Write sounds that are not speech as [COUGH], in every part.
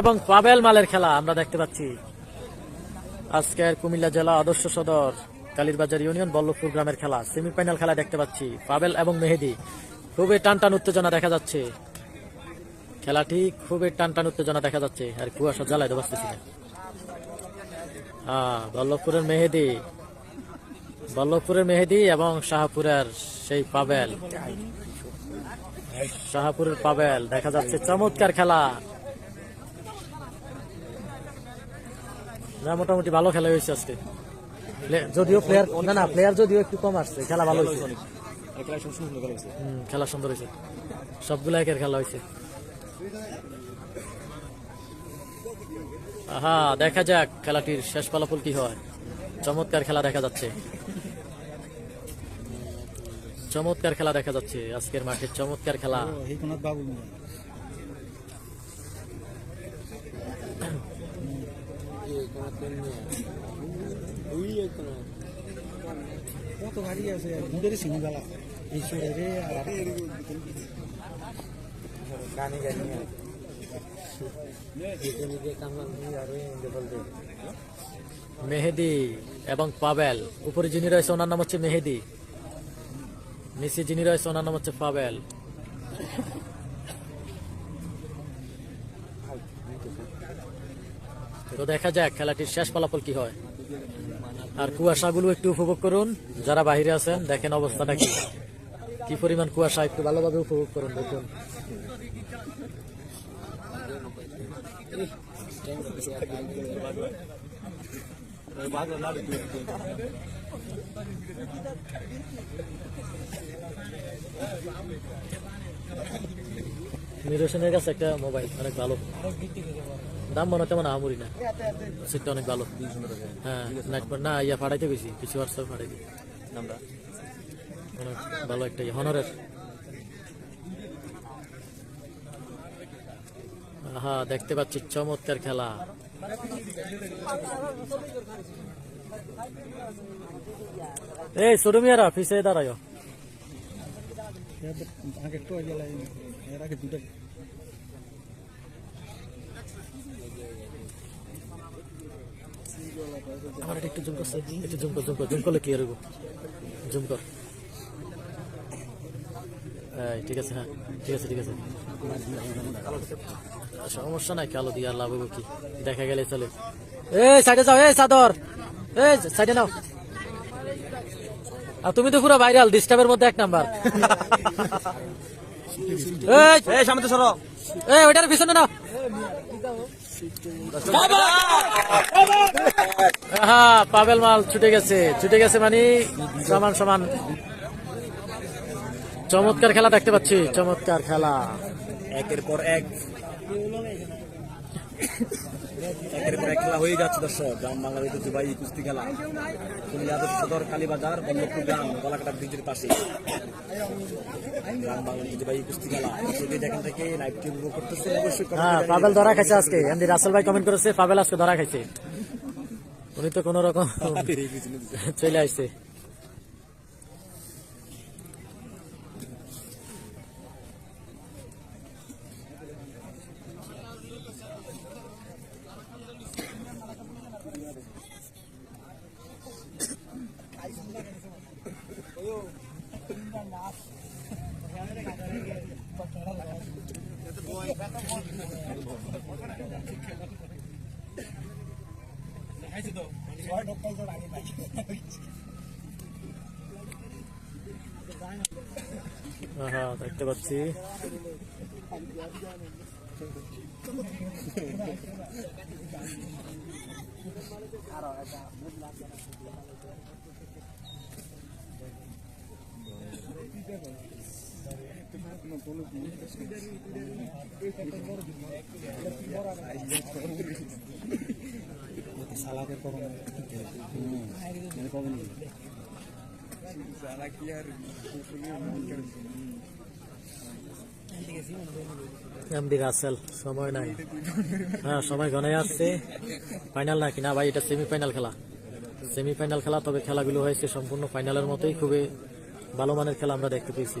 এবং পাবেল মালের খেলা আমরা দেখতে পাচ্ছি। আজকের কুমিল্লা জেলা আদর্শ সদর, কালীরবাজার ইউনিয়ন, বল্লভপুর গ্রামের খেলা সেমিফাইনাল খেলা দেখতে পাচ্ছি। পাবেল এবং মেহেদি খুবই টান টান উত্তেজনা দেখা যাচ্ছে। খেলাটি খুবই টান টান উত্তেজনা দেখা যাচ্ছে আর কুয়াশা জ্বালায় তো বাঁচতেছি হ্যাঁ বল্লভপুরের মেহেদি বল্লভপুরের মেহেদি এবং শাহপুরের সেই পাবেল শাহপুরের পাবেল দেখা যাচ্ছে। চমৎকার খেলা। না, মোটামুটি ভালো খেলা হয়েছে আজকে। যদিও প্লেয়ার না না প্লেয়ার যদিও একটু কম আসছে, খেলা ভালো হয়েছে। খেলা সুন্দর হয়েছে। সবগুলো একের খেলা হয়েছে। আহা, দেখা যাক খেলাটির শেষ ফলাফল কি হয়। চমৎকার খেলা দেখা যাচ্ছে। চমৎকার খেলা দেখা যাচ্ছে আজকের মাঠে, চমৎকার খেলা। কত গাড়ি আছে গানে গানি মেহেদি এবং পাবেল। উপরে যিনি রয়েছে, ওনার নাম হচ্ছে মেহেদি। নিচে যিনি রয়েছে, ওনার নাম হচ্ছে পাবেল। তো দেখা যাক, খেলাটির শেষ ফলাফল কি হয়। আর কুয়াশাগুলো একটু উপভোগ করুন। যারা বাইরে আছেন, দেখেন অবস্থাটা কি। কি পরিমাণ কুয়াশা, একটু ভালোভাবে উপভোগ করুন, দেখুন। নিরসনের কাছে একটা মোবাইল, অনেক ভালো। দাম মনে হয় তেমন আমুরি না। সেটটা অনেক ভালো। হ্যাঁ নাইট না ইয়া ফাটাইতে গেছি কিছু হোয়াটসঅ্যাপ ফাটাইতে। নামটা? অনেক ভালো একটা ইয়ে হনারের হ্যাঁ দেখতে পাচ্ছি চমৎকার খেলা। এই ছোট মিয়ারা পিছিয়ে দাঁড়ায়। আমার এটা একটু জুম একটু জুম কর জুম কর, জুম করলে কি হবে জুম কর। ঠিক আছে হ্যাঁ ঠিক আছে ঠিক আছে। সমস্যা নাই, কালো দিয়ে আর লাভ কি? দেখা গেলে চলে। এই, সাইডে যাও, এই, চাদর। এই, সাইডে নাও। আর তুমি তো পুরো ভাইরাল ডিস্টার্বের মধ্যে এক নাম্বার। এই সামনে সরো। এই, ওইটার পিছনে না পাবেল মাল ছুটে গেছে। ছুটে গেছে মানে সমান সমান। চমৎকার খেলা দেখতে পাচ্ছি, চমৎকার খেলা। একের পর এক। একের পর এক খেলা হয়ে যাচ্ছে দর্শক। গ্রাম বাংলার ঐতিহ্যবাহী কুস্তি খেলা। সদর কালীবাজার বল্লভপুর গ্রাম গলাকাটা ব্রিজের পাশে। গ্রাম বাংলার ঐতিহ্যবাহী কুস্তি খেলা। যদি যেখান থেকে উপভোগ করতেছে। অবশ্যই হ্যাঁ পাবেল ধরা খাইছে আজকে। এমনি রাসেল ভাই কমেন্ট করেছে পাবেল আজকে ধরা খাইছে। উনি তো কোন রকম [LAUGHS] চলে আসছে। হ্যাঁ দেখতে পাচ্ছি। এমডি রাসেল, সময় নাই। হ্যাঁ সময় ঘনে আসছে ফাইনাল নাকি? না ভাই, এটা সেমিফাইনাল খেলা। সেমিফাইনাল খেলা, তবে খেলাগুলো হয়েছে সম্পূর্ণ ফাইনালের মতোই। খুবই ভালো মানের খেলা আমরা দেখতে পেয়েছি।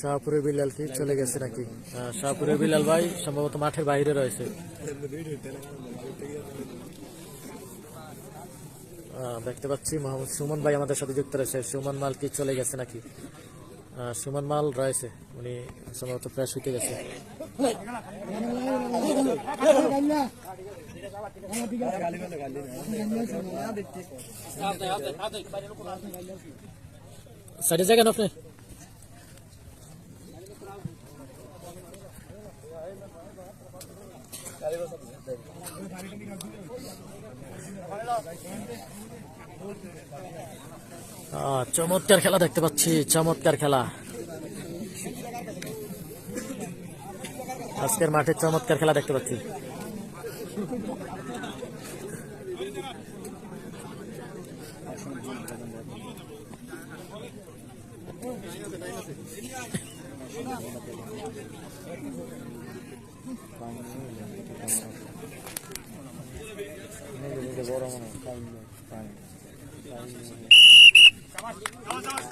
শাহপুরের বিলাল কি চলে গেছে নাকি? হ্যাঁ, শাহপুরের বিলাল ভাই সম্ভবত মাঠের বাইরে রয়েছে। দেখতে পাচ্ছি মোহাম্মদ সুমন ভাই আমাদের সাথে যুক্ত রয়েছে। সুমন মাল কি চলে গেছে নাকি? সুমন মাল রয়েছে উনি সম্ভবত ফ্রেশ হইতে গেছে সাইডে জায়গা আপনি আহ, চমৎকার খেলা দেখতে পাচ্ছি, চমৎকার খেলা। আজকের মাঠে চমৎকার খেলা দেখতে পাচ্ছি। বড় মনে হয় 邪魔します。